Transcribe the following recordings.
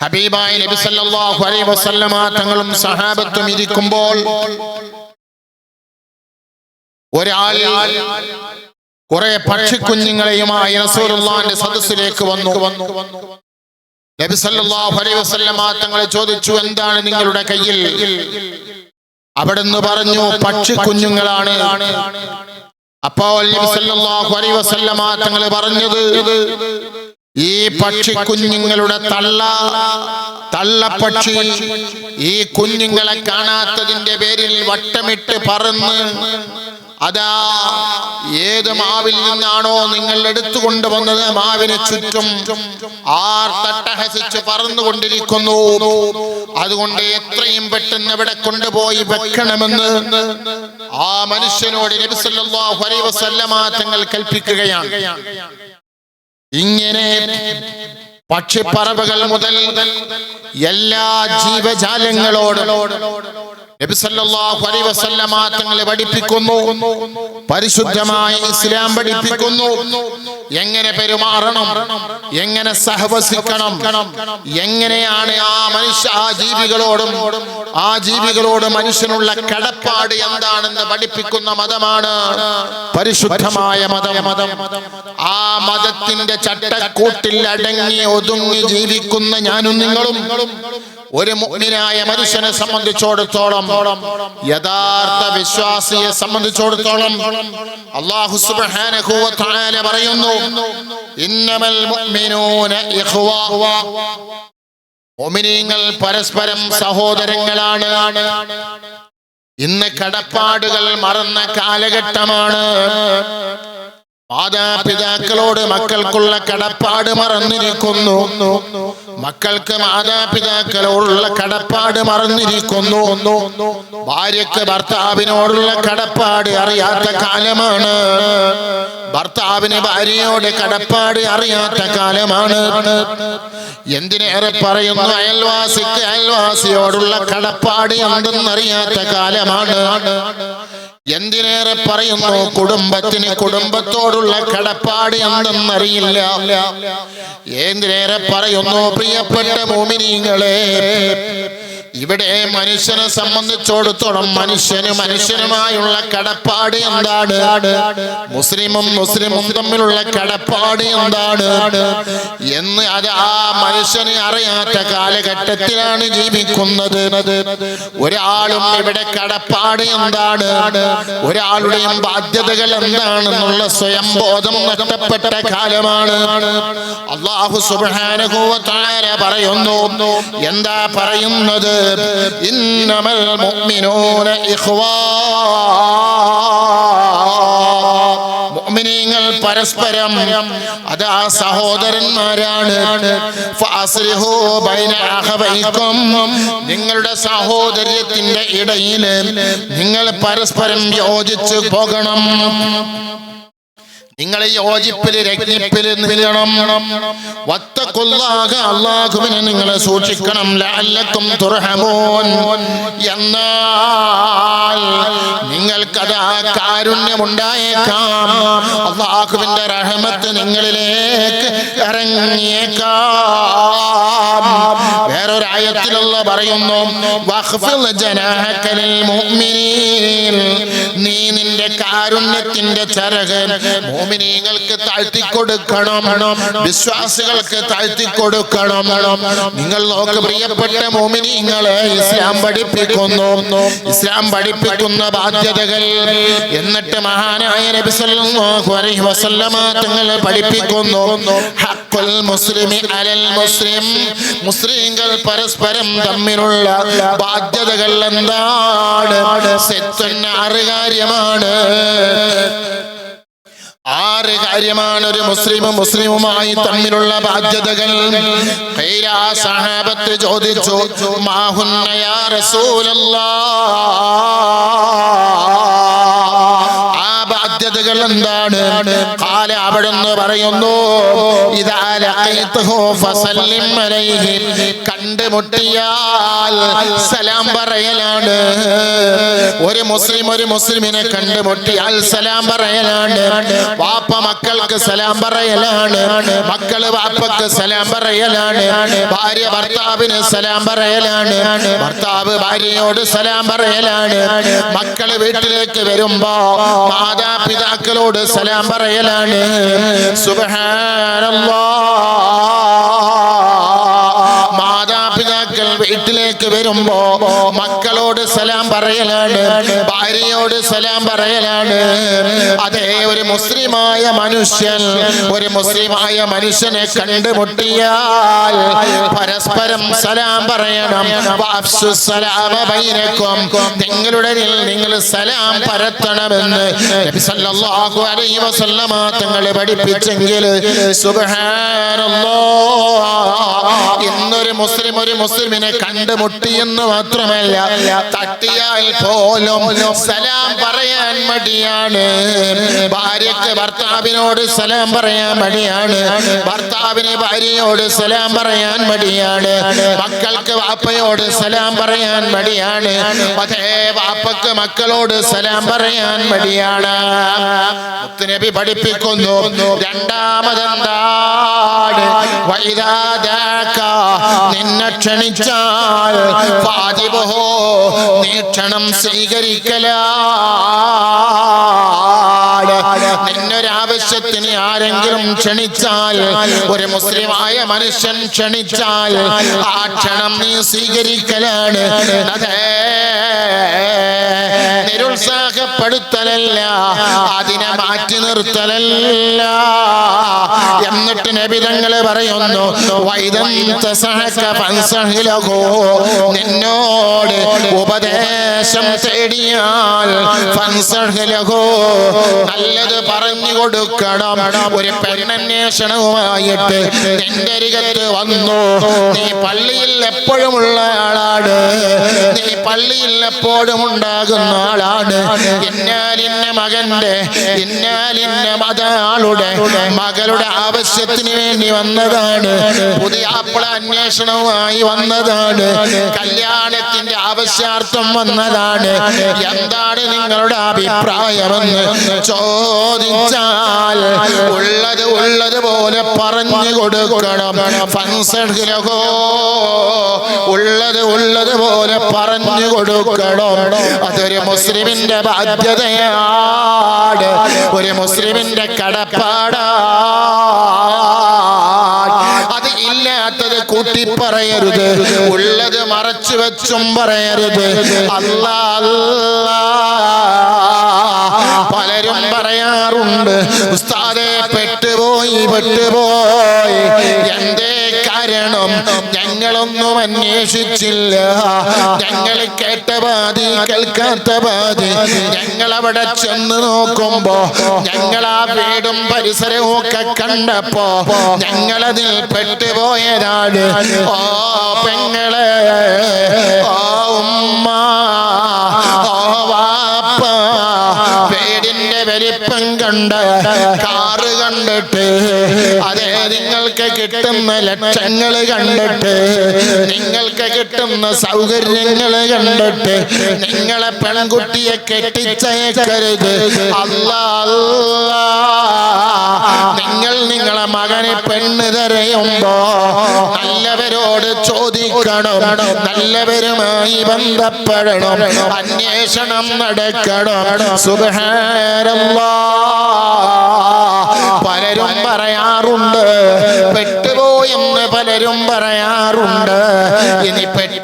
ഹബീബായ നബി സല്ലല്ലാഹു അലൈഹി വസല്ലമ തങ്ങളും സഹാബത്തും ഇരിക്കുമ്പോൾ ഒരാൾ കുറെ പക്ഷിക്കുഞ്ഞുങ്ങളെയുമായി റസൂലുള്ളാഹിന്റെ സദസ്സിലേക്ക് വന്നു. നബി സല്ലല്ലാഹു അലൈഹി വസല്ലമ തങ്ങളെ ചോദിച്ചു എന്താണ് നിങ്ങളുടെ കയ്യിൽ? അവിടുന്ന് പറഞ്ഞു പക്ഷിക്കുഞ്ഞുങ്ങളാണ്. അപ്പോൾ നബി സല്ലല്ലാഹു അലൈഹി വസല്ലമ തങ്ങൾ പറഞ്ഞത് ഈ പക്ഷിക്കുഞ്ഞുങ്ങളുടെ തള്ള തള്ളപ്പക്ഷി ഈ കുഞ്ഞുങ്ങളെ കാണാത്തതിന്റെ പേരിൽ വട്ടമിട്ട് പറന്ന് അതാ ഏത് മാവിൽ നിന്നാണോ നിങ്ങൾ എടുത്തുകൊണ്ട് വന്നത്? മാവിന് ചുറ്റും ആർ തട്ടഹസിച്ച് പറന്നുകൊണ്ടിരിക്കുന്നു. അതുകൊണ്ട് എത്രയും പെട്ടെന്ന് ഇവിടെ കൊണ്ടുപോയി വെക്കണമെന്ന് ആ മനുഷ്യനോട് നബി സല്ലല്ലാഹു അലൈഹി വസല്ലമ തങ്ങൾ കൽപ്പിക്കുകയാണ്. ഇങ്ങനെ പക്ഷിപ്പറവുകൾ മുതൽ എല്ലാ ജീവജാലങ്ങളോടും തങ്ങളെ പരിശുദ്ധമായ ഇസ്ലാം പഠിപ്പിക്കുന്നു. എങ്ങനെ പെരുമാറണം? എങ്ങനെ സഹവസിക്കണം? എങ്ങനെയാണ് ആ മനുഷ്യ ആ ജീവികളോടും ആ ജീവികളോട് മനുഷ്യനുള്ള കടപ്പാട് എന്താണെന്ന് പഠിപ്പിക്കുന്ന മതമാണ് പരിശുദ്ധമായ മതം മതം. ആ മതത്തിന്റെ ചട്ടക്കൂട്ടിൽ അടങ്ങി ഒതുങ്ങി ജീവിക്കുന്ന ഞാനും നിങ്ങളും. ഒരു മുഗ്നായ മനുഷ്യനെ സംബന്ധിച്ചിടത്തോളം യഥാർത്ഥ വിശ്വാസിയെ സംബന്ധിച്ചിടത്തോളം അള്ളാഹു പറയുന്നു ഇന്നമൽ മുഅ്മിനീങ്ങൾ പരസ്പരം സഹോദരങ്ങളാണ്. ഇന്ന് കടപ്പാടുകൾ മറന്ന കാലഘട്ടമാണ്. മാതാപിതാക്കളോട് മക്കൾക്കുള്ള കടപ്പാട് മറന്നിരിക്കുന്നു. മക്കൾക്ക് മാതാപിതാക്കളോടുള്ള കടപ്പാട് മറന്നിരിക്കുന്നു. ഭാര്യക്ക് ഭർത്താവിനോടുള്ള കടപ്പാട് അറിയാത്ത കാലമാണ്. ഭർത്താവിന് ഭാര്യയോട് കടപ്പാട് അറിയാത്ത കാലമാണ്. എന്തിനേറെ പറയുന്നു? അയൽവാസിക്ക് അയൽവാസിയോടുള്ള കടപ്പാട് എന്തെന്നറിയാത്ത കാലമാണ്. എന്തിനേറെ പറയുന്നു? കുടുംബത്തിന് കുടുംബത്തോടുള്ള കടപ്പാട് എന്തെന്നറിയില്ല. എന്തിനേറെ പറയുന്നു? പ്രിയപ്പെട്ട മോമിനിങ്ങളെ ഇവിടെ മനുഷ്യനെ സംബന്ധിച്ചിടത്തോളം മനുഷ്യന് മനുഷ്യനുമായുള്ള കടപ്പാട് എന്താണ്? മുസ്ലിമും മുസ്ലിമും തമ്മിലുള്ള കടപ്പാട് എന്താണ്? എന്ന് അത് ആ മനുഷ്യന് അറിയാത്ത കാലഘട്ടത്തിലാണ് ജീവിക്കുന്നത്. ഒരാളും ഇവിടെ കടപ്പാട് എന്താണ്? ഒരാളുടെയും ബാധ്യതകൾ എന്താണെന്നുള്ള സ്വയം ബോധം നഷ്ടപ്പെട്ട കാലമാണ്. അള്ളാഹു തആല പറയുന്നു എന്താ പറയുന്നത്? ഇന്നമൽ മുഅ്മിനൂന ഇഖ്വാ മുഅ്മിനീങ്ങൾ പരസ്പരം അതാ സഹോദരന്മാരാണ്. ബൈന അഖവൈക്കും നിങ്ങളുടെ സഹോദര്യത്തിന്റെ ഇടയിൽ നിങ്ങൾ പരസ്പരം യോജിച്ച് പോകണം. നിങ്ങൾ യോജിപ്പിൽ രജ്ഞിപ്പിൽ നിൽക്കണം. വത്തക്കൊല്ലാക അള്ളാഹുവിനെ നിങ്ങളെ സൂക്ഷിക്കണം. ലാലത്തും തുറഹമോൻ എന്നാൽ നിങ്ങൾക്കത് ആ കാരുണ്യമുണ്ടായേക്കാം. അള്ളാഹുവിന്റെ റഹമത്ത് നിങ്ങളിലേക്ക് ഇറങ്ങിയേക്കാം. വേറൊരായത്തിലുള്ള പറയുന്നു നീ നിന്റെ കാരുണ്യത്തിന്റെ ചരക് മോമിനീങ്ങൾക്ക് താഴ്ത്തിക്കൊടുക്കണം. വിശ്വാസികൾക്ക് താഴ്ത്തിക്കൊടുക്കണം. നിങ്ങൾ നോക്ക് പ്രിയപ്പെട്ട മോമിനീങ്ങളെ ഇസ്ലാം പഠിപ്പിക്കുന്നു. ഇസ്ലാം പഠിപ്പിക്കുന്ന ബാധ്യതകൾ. എന്നിട്ട് മഹാനായ നബി സല്ലല്ലാഹു അലൈഹി വസല്ലമ തങ്ങൾ പഠിപ്പിക്കുന്നു. ഹഖുൽ മുസ്ലിമി അലൽ മുസ്ലിം. മുസ്ലിങ്ങൾ പരസ്പരം തമ്മിലുള്ള ബാധ്യതകൾ എന്താണ്? സെത്തുന്ന ആറ് കാര്യമാണ്. ആറ് കാര്യമാണ് ഒരു മുസ്ലിമും മുസ്ലിമുമായി തമ്മിലുള്ള ബാധ്യതകൾ. സഹാബത്ത് ചോദിച്ചു മാഹുന്ന യാ റസൂലല്ലാഹ് ആ ബാധ്യതകൾ എന്താണ്? കാല അവിടെന്ന് പറയുന്നു ഇതാലും കണ്ട കണ്ടുമുട്ടിയാൽ സലാം പറയലാണ്. ഒരു മുസ്ലിം ഒരു മുസ്ലിമിനെ കണ്ടുമുട്ടിയാൽ സലാം പറയലാണ്. വാപ്പ മക്കൾക്ക് സലാം പറയലാണ്. മക്കൾ വാപ്പക്ക് സലാം പറയലാണ്. ഭാര്യ ഭർത്താവിന് സലാം പറയലാണ്. ഭർത്താവ് ഭാര്യയോട് സലാം പറയലാണ്. മക്കൾ വീട്ടിലേക്ക് വരുമ്പോ മാതാപിതാക്കളോട് സലാം പറയലാണ്. സുബ്ഹാനല്ലാഹ് വീട്ടിലേക്ക് വരുമ്പോ മക്കളോട് സലാം പറയലാണ് ഭാര്യയോട് സലാം പറയലാണ്. അതേ ഒരു മുസ്ലിമായ മനുഷ്യൻ ഒരു മുസ്ലിമായ മനുഷ്യനെ കണ്ടുമുട്ടിയാൽ പരസ്പരം സലാം പറയണം. നിങ്ങളുടെ നിങ്ങൾ സലാം പരത്തണമെന്ന് തങ്ങൾ പഠിപ്പിച്ചെങ്കിൽ ഇന്നൊരു മുസ്ലിം ഒരു മുസ്ലിമിനെ കണ്ടുമുട്ടി എന്ന് മാത്രമല്ല തട്ടിയാൽ പോലും സലാം പറയാൻ മടിയാണ്. ഭാര്യക്ക് ഭർത്താവിനോട് സലാം പറയാൻ മടിയാണ്. ഭർത്താവിന് ഭാര്യയോട് സലാം പറയാൻ മടിയാണ്. മക്കൾക്ക് വാപ്പയോട് സലാം പറയാൻ മടിയാണ്. അതേ വാപ്പക്ക് മക്കളോട് സലാം പറയാൻ മടിയാണ്. മുത്തുനബി പഠിപ്പിക്കുന്നു രണ്ടാമതെന്താണ്? വൈദാദാക നിന്നെ ക്ഷണിച്ചാൽ പാതിവഹോ നീ ക്ഷണം സ്വീകരിക്കലാണ് നിന്നൊരാവശ്യത്തിന് ആരെങ്കിലും ക്ഷണിച്ചാൽ ഒരു മുസ്ലിമായ മനുഷ്യൻ ക്ഷണിച്ചാൽ ആ ക്ഷണം നീ സ്വീകരിക്കലാണ്. അതെ. നിരുത്സാഹപ്പെടുത്തലല്ല അതിനെ മാറ്റി നിർത്തലല്ല. എന്നിട്ട് നബിതങ്ങൾ പറയുന്നു. നിന്നോട് ഉപദേശം തേടിയാൽ. നല്ലത് പറഞ്ഞു കൊടുക്കണം ഒരു പെണ്ണന്വേഷണവുമായിട്ട് എന്റെ അരികത്ത് വന്നു നീ പള്ളിയിൽ എപ്പോഴുമുള്ള പള്ളിയിൽ എപ്പോഴും ഉണ്ടാകുന്ന ആളാണ്. ഇന്നാലിന്ന മകന്റെ ഇന്നാലിന്ന മത ആളുടെ മകളുടെ ആവശ്യത്തിന് വേണ്ടി വന്നതാണ്. പുതിയ ആപ്പിള അന്വേഷണവുമായി വന്നതാണ്. കല്യാണത്തിന്റെ ആവശ്യാർത്ഥം വന്നതാണ്. എന്താണ് നിങ്ങളുടെ അഭിപ്രായമെന്ന് ചോദിച്ചാൽ ഉള്ളത് ഉള്ളത് പോലെ പറഞ്ഞു കൊടുക്കണം. ഫൻസഹോ ഉള്ളത് ഉള്ളത് പോലെ പറഞ്ഞു കൊടുക്കണം. അതൊരു മുസ്ലിമിന്റെ ബാധ്യതയാണ്. ഒരു മുസ്ലിമിന്റെ കടപ്പാടാണ്. അത് ഇല്ലാത്തത് കൂട്ടി പറയരുത് ഉള്ളത് മറച്ചു വെച്ചും പറയരുത്. അല്ല അല്ല. പലരും പറയാറുണ്ട് പെട്ടുപോയി എന്തേ കാരണം? ഞങ്ങളൊന്നും അന്വേഷിച്ചില്ല. ഞങ്ങൾ കേട്ട പാതി കേൾക്കാത്ത പാതി. ഞങ്ങൾ അവിടെ ചെന്ന് നോക്കുമ്പോ ഞങ്ങൾ ആ വീടും പരിസരവും ഒക്കെ കണ്ടപ്പോ ഞങ്ങളതിൽ പെട്ടുപോയതാണ് ഓ പെങ്ങളെ കണ്ടിട്ട്. അതേ നിങ്ങൾക്ക് കിട്ടുന്ന ലക്ഷങ്ങൾ കണ്ടിട്ട്. നിങ്ങൾക്ക് കിട്ടുന്ന സൗകര്യങ്ങൾ കണ്ടിട്ട്. നിങ്ങളെ പെൺകുട്ടിയെ കെട്ടിച്ചേക്കരുത് അല്ല നിങ്ങൾ നിങ്ങളെ മകനെ പെണ്ണ് തരയുമ്പോ നല്ലവരോട് ചോദിക്കണം. നല്ലവരുമായി ബന്ധപ്പെടണം. അന്വേഷണം നടക്കണം. സുബഹാനല്ലാ. പലരും പറയാറുണ്ട്. പെട്ടുപോയെന്ന് പലരും പറയാറുണ്ട്. ഇനി പെട്ടുപോയി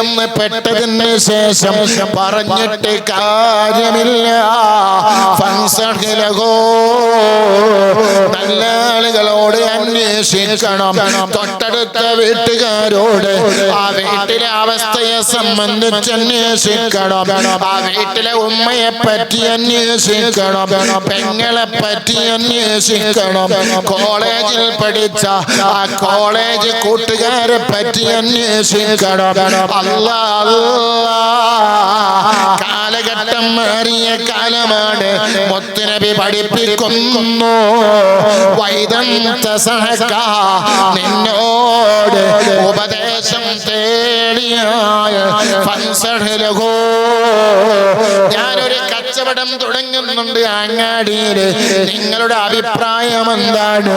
എന്ന് പെട്ടതിന് ശേഷം പറഞ്ഞിട്ട് കാര്യമില്ല. ഫൻസഹിലഹോ നല്ല ആളുകളോട് അന്വേഷിക്കണം. തൊട്ടടുത്ത വീട്ടുകാരോട് ആ വീട്ടിലെ അവസ്ഥയെ സംബന്ധിച്ച് അന്വേഷിക്കണം. ആ വീട്ടിലെ ഉമ്മയെ പറ്റി അന്വേഷിക്കണം. പെങ്ങളെ പറ്റി അന്വേഷിക്കണം. കോളേജിൽ പഠിച്ച ആ കോളേജ് കൂട്ടുകാരെ പറ്റി അന്വേഷിക്കണം. കാലഘട്ടം മാറിയ കാലമാണ്. മുത്തുനബി പഠിപ്പിക്കുന്നു. വൈദന്ത സഹക നിന്നോട് ഉപദേശം തേടിയായ ഞാനൊരു കച്ചവടം തുടങ്ങുന്നുണ്ട് അങ്ങാടിയിൽ. നിങ്ങളുടെ അഭിപ്രായം എന്താണ്?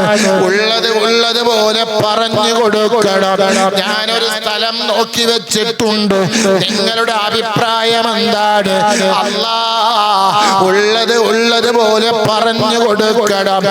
ഉള്ളത് ഉള്ളത് പോലെ പറഞ്ഞു കൊടുക്കണം. ഞാനൊരു സ്ഥലം നോക്കി വെച്ചിട്ടുണ്ട്. നിങ്ങളുടെ അഭിപ്രായം എന്താണ്? അല്ലാ ഉള്ളത് ഉള്ളത് പോലെ പറഞ്ഞു കൊടുക്കണം.